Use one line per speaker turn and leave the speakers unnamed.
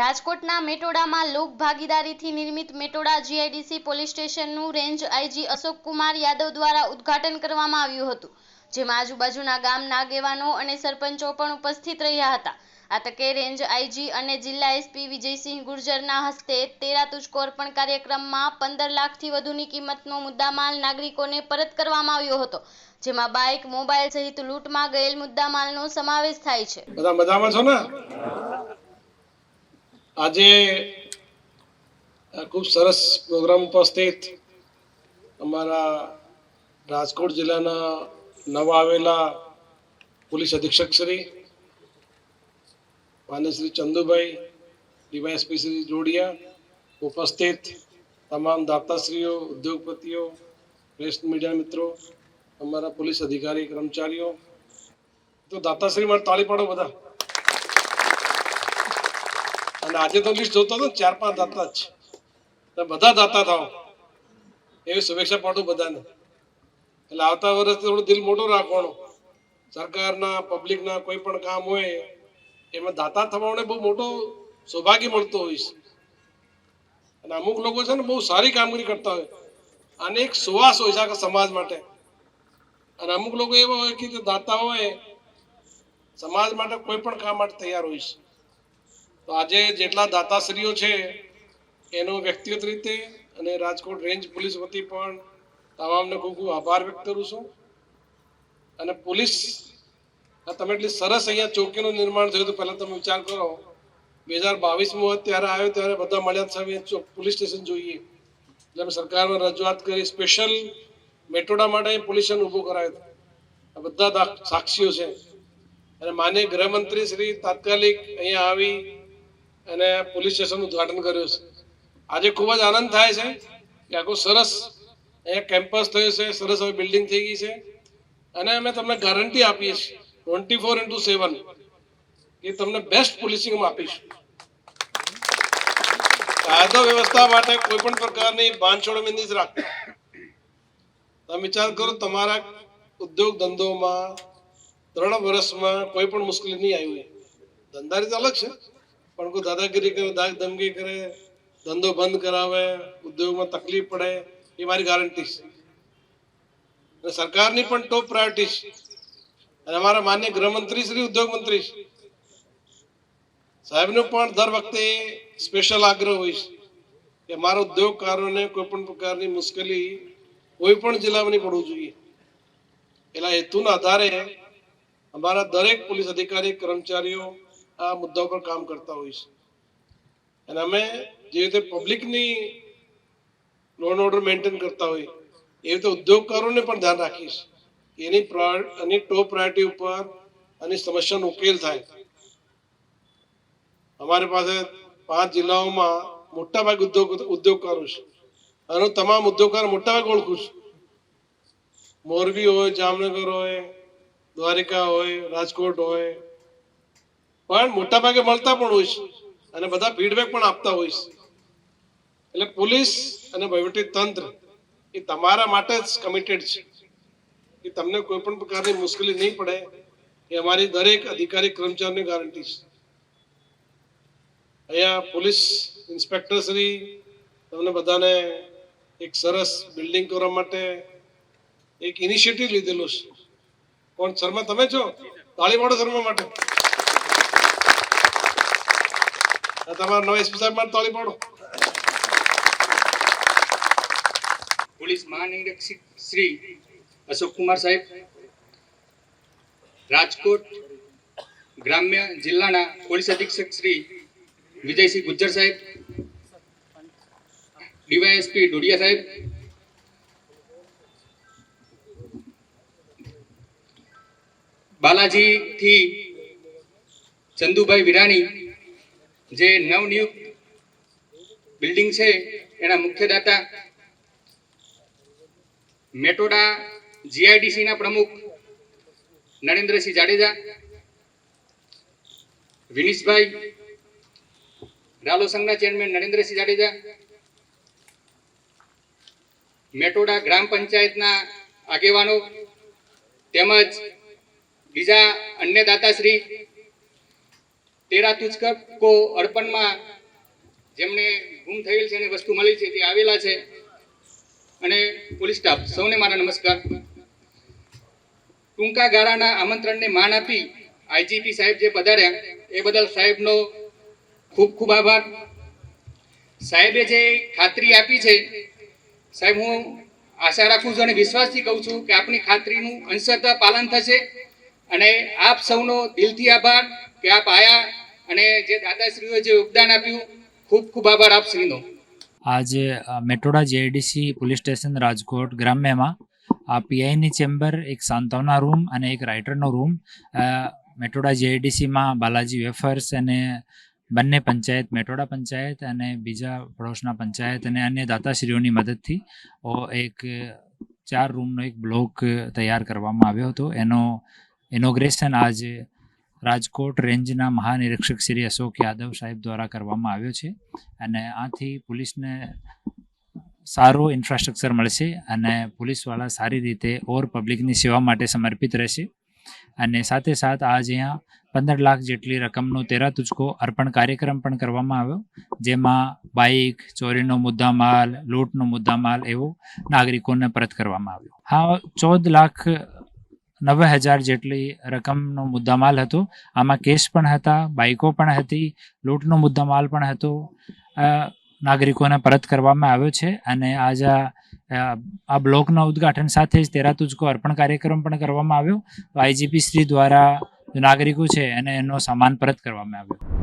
રાજકોટના મેટોડામાં લોક ભાગીદારીથી નિર્મિત મેટોડા જીઆઈડીસી પોલીસ સ્ટેશનનું રેન્જ આઈજી અશોક કુમાર યાદવ દ્વારા ઉદ્ઘાટન કરવામાં આવ્યું હતું, જેમાં આજુબાજુના ગામના આગેવાનો અને સરપંચો પણ ઉપસ્થિત રહ્યા હતા. આ તકે રેન્જ આઈજી અને જિલ્લા એસપી વિજયસિંહ ગુર્જરના હસ્તે તેરા તુજકો અર્પણ કાર્યક્રમમાં પંદર લાખથી વધુની કિંમતનો મુદ્દામાલ નાગરિકોને પરત કરવામાં આવ્યો હતો, જેમાં બાઇક મોબાઈલ સહિત લૂંટમાં ગયેલ મુદ્દામાલનો સમાવેશ થાય છે.
બધા મજામાં છો ને? આજે ખૂબ સરસ પ્રોગ્રામ ઉપસ્થિત અમારા રાજકોટ જિલ્લાના નવા આવેલા પોલીસ અધિક્ષક શ્રી, માન્ય શ્રી ચંદુભાઈ, ડીવાયએસપી શ્રી જોડિયા ઉપસ્થિત તમામ દાતાશ્રીઓ, ઉદ્યોગપતિઓ, પ્રેસ મીડિયા મિત્રો, અમારા પોલીસ અધિકારી, કર્મચારીઓ, તો દાતાશ્રી માટે તાળી પાડો બધા. અને આજે તો લિસ્ટ જોતો હતો ને, ચાર પાંચ દાતા જ. તમે બધા દાતા થાવ. એવી શુભેચ્છા પાડું બધાને. એટલે આવતા વર્ષથી થોડું દિલ મોટું રાખવાનું. સરકારના પબ્લિકના કોઈ પણ કામ હોય એમાં દાતા થવાને બહુ મોટો સૌભાગ્ય મળતો હોય અને અમુક લોકો છે ને બહુ સારી કામગીરી કરતા હોય. અને એક સુવાસ હોય છે આખા સમાજ માટે. અને અમુક લોકો એવા હોય કે દાતા હોય સમાજ માટે કોઈ પણ કામ માટે તૈયાર હોય છે. તો આજે જેટલા દાતાશ્રીઓ છે, એનો વ્યક્તિગત રીતે અને રાજકોટ રેન્જ પોલીસ વતી પણ તમામને ખૂબ ખૂબ આભાર વ્યક્ત કરું છું. અને પોલીસ તમે એટલી સરસ અહીંયા ચોકીનું નિર્માણ થયું હતું, પહેલાં તમે વિચાર કરો, બે હજાર બાવીસમાં ત્યારે આવ્યો, ત્યારે બધા મળ્યા સાહેબ પોલીસ સ્ટેશન જોઈએ. એટલે અમે સરકારમાં રજૂઆત કરી, સ્પેશિયલ મેટોડા માટે પોલીસ સ્ટેશન ઊભું કરાયું આ બધા સાક્ષીઓ છે. અને માન્ય ગૃહમંત્રી શ્રી તાત્કાલિક અહીંયા આવી અને પોલીસ સ્ટેશનનું ઉદ્ઘાટન કર્યું છે. આજે ખૂબ જ આનંદ થાય છે કે આખું સરસ અહીંયા કેમ્પસ થયું છે, સરસ હવે બિલ્ડિંગ થઈ ગઈ છે. અને અમે તમને ગેરંટી આપીએ છીએ ટ્વેન્ટી ફોર ઇન્ટુ સેવન એ તમને બેસ્ટ પોલીસિંગ આપીશું. કાયદો વ્યવસ્થા માટે કોઈ પણ પ્રકારની બાંધછોડ જ રાખતા. તમે વિચાર કરો, તમારા ઉદ્યોગ ધંધોમાં, ત્રણ વર્ષમાં કોઈ પણ મુશ્કેલી નહીં આવી ધંધારી તો અલગ છે. પણ કોઈ દાદાગીરી કરે, દાગ ધમકી કરે, ધંધો બંધ કરાવે, ઉદ્યોગમાં તકલીફ પડે, એ મારી ગારંટી છે. સરકારની પણ ટોપ પ્રાયોરિટી છે. અને અમારા માન્ય ગૃહમંત્રી શ્રી ઉદ્યોગ મંત્રી સાહેબનો પણ દર વખતે સ્પેશિયલ આગ્રહ હોય છે કે મારા ઉદ્યોગકારોને કોઈ પણ પ્રકારની મુશ્કેલી કોઈ પણ જિલ્લામાં નહીં પડવું જોઈએ. એટલા હેતુના આધારે અમારા દરેક પોલીસ અધિકારી, કર્મચારીઓ આ મુદ્દા પર કામ કરતા હોય છે. અને અમે જે રીતે પબ્લિકની લો એન્ડ ઓર્ડર મેન્ટેન કરતા હોય, એ રીતે ઉદ્યોગકારોને પણ ધ્યાન રાખીશ એની એની ટોપ પ્રાયોરિટી ઉપર આની સમસ્યાનો ઉકેલ થાય. અમારી પાસે પાંચ જિલ્લાઓમાં મોટાભાગે ઉદ્યોગ, ઉદ્યોગકારો છે. અને તમામ તમામ મોટા ભાગે ઓળખું છું. મોરબી હોય, જામનગર હોય, દ્વારિકા હોય, રાજકોટ હોય પણ મોટા ભાગે મળતા પણ છે. અને બધા ફીડબેક પણ આપતા હોય એટલે પોલીસ અને વહીવટી તંત્ર એ તમારા માટે જ કમિટેડ છે. કે તમને કોઈ પણ પ્રકારની મુશ્કેલી નહીં પડે. એ અમારી દરેક અધિકારી કર્મચારીની ગારંટી છે. અહીંયા પોલીસ ઇન્સ્પેક્ટર શ્રી તમને બધાને એક સરસ બિલ્ડિંગ કરવા માટે એક ઇનિશિયેટિવ લીધેલો છે. કોણ, શર્મા, તમે છો? તાળી શર્મા માટે આ તમારા નવા એસપી સાહેબ માટે પાડો.
પોલીસ મહાનિરીક્ષક શ્રી અશોક કુમાર સાહેબ, રાજકોટ ગ્રામ્ય જિલ્લાના પોલીસ અધિક્ષક શ્રી વિજયસિંહ ગુજ્જર સાહેબ, ડીવાયએસપી ડોડિયા સાહેબ, બાલાજીથી ચંદુભાઈ વિરાણી જે નવનિયુક્ત બિલ્ડિંગ છે, એના મુખ્ય દાતા મેટોડા જીઆઈડીસી ના પ્રમુખ નરેન્દ્રસિંહ જાડેજા, વિનીશભાઈ રાલો સંઘના ચેરમેન નરેન્દ્રસિંહ જાડેજા, મેટોડા ગ્રામ પંચાયતના આગેવાનો તેમજ બીજા અન્ય દાતાશ્રી તેરા તુજકો અર્પણમાં જેમને ગુમ થયેલ છે અને વસ્તુ મળી છે તે આવેલા છે. અને પોલીસ સ્ટાફ, સૌને મારા નમસ્કાર. ટૂંકા ગાળાના આમંત્રણને માન આપી આઈજીપી સાહેબ જે પધાર્યા, એ બદલ સાહેબનો ખૂબ ખૂબ આભાર. સાહેબે જે ખાતરી આપી છે, સાહેબ, હું આશા રાખું છું અને વિશ્વાસથી કહું છું કે આપની ખાતરીનું અંશતઃ પાલન થશે. અને આપ સૌનો દિલથી આભાર કે આપ આયા અને જે દાદાશ્રીઓએ જે યોગદાન આપ્યું, ખૂબ ખૂબ આભાર આપશ્રીનો
આજે Metoda GIDC police station Rajkot ગ્રામ્યમાં, આ પીઆઈની ચેમ્બર, એક સાંત્વના રૂમ અને એક રાઇટરનો રૂમ મેટોડા જેઆઈડીસીમાં બાલાજી વેફર્સ અને બંને પંચાયત, મેટોડા પંચાયત અને બીજા પડોશના પંચાયત અને અન્ય દાતાશ્રીઓની મદદથી એક ચાર રૂમનો એક બ્લોક તૈયાર કરવામાં આવ્યો હતો. એનો, ઇનોગ્રેશન આજે રાજકોટ રેન્જના મહાનિરીક્ષક શ્રી અશોક યાદવ સાહેબ દ્વારા કરવામાં આવ્યો છે અને આથી પોલીસને સારું ઇન્ફ્રાસ્ટ્રક્ચર મળશે અને પોલીસવાળા સારી રીતે ઓર પબ્લિકની સેવા માટે સમર્પિત રહેશે. અને સાથે સાથ આજ અહીંયા પંદર લાખ જેટલી રકમનો તેરા તુચકો અર્પણ કાર્યક્રમ પણ કરવામાં આવ્યો, જેમાં બાઇક, ચોરીનો મુદ્દામાલ, લૂંટનો મુદ્દામાલ એવો નાગરિકોને પરત કરવામાં આવ્યો. હા, ચૌદ લાખ નવે હજાર જેટલી રકમનો મુદ્દામાલ હતો. આમાં કેસ પણ હતા બાઇકો પણ હતી, લૂંટનો મુદ્દામાલ પણ હતો. નાગરિકોને પરત કરવામાં આવ્યો છે અને આજે આ- બ્લોકના ઉદ્ઘાટન સાથે જ તેરા તુજકો અર્પણ કાર્યક્રમ પણ કરવામાં આવ્યો. આઈજીપી શ્રી દ્વારા નાગરિકો છે એને એનો સામાન પરત કરવામાં આવ્યો.